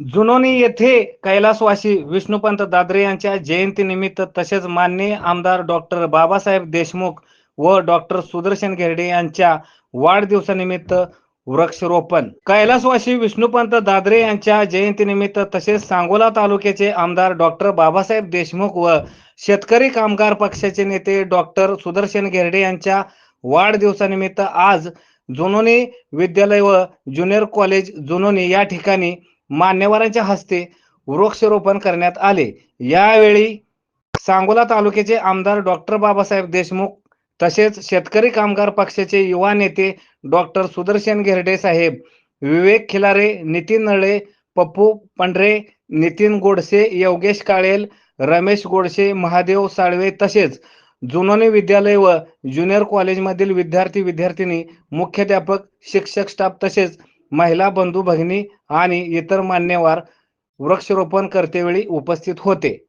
जुनोनी येथे कैलासवासी विष्णुपंत दादरे यांच्या जयंतीनिमित्त तसेच माननीय आमदार डॉक्टर बाबासाहेब देशमुख व डॉक्टर सुदर्शन घेरडे यांच्या वाढदिवसानिमित्त वृक्षारोपण. कैलासवासी विष्णुपंत दादरे यांच्या जयंतीनिमित्त तसेच सांगोला तालुक्याचे आमदार डॉक्टर बाबासाहेब देशमुख व शेतकरी कामगार पक्षाचे नेते डॉक्टर सुदर्शन घेरडे यांच्या वाढदिवसानिमित्त आज जुनोनी विद्यालय व ज्युनियर कॉलेज जुनोनी या ठिकाणी मान्यवरांच्या हस्ते वृक्षरोपण करण्यात आले. यावेळी सांगोला तालुक्याचे आमदार डॉक्टर बाबासाहेब देशमुख तसेच शेतकरी कामगार पक्षाचे युवा नेते डॉक्टर सुदर्शन घेरडे साहेब विवेक खिलारे नितीन नळे पप्पू पंढरे नितीन गोडसे योगेश काळेल रमेश गोडसे महादेव साळवे तसेच जुनोनी विद्यालय व ज्युनियर कॉलेजमधील विद्यार्थी विद्यार्थिनी मुख्याध्यापक शिक्षक स्टाफ तसेच महिला बंधू भगिनी आणि इतर मान्यवर वृक्षारोपण करतेवेळी उपस्थित होते.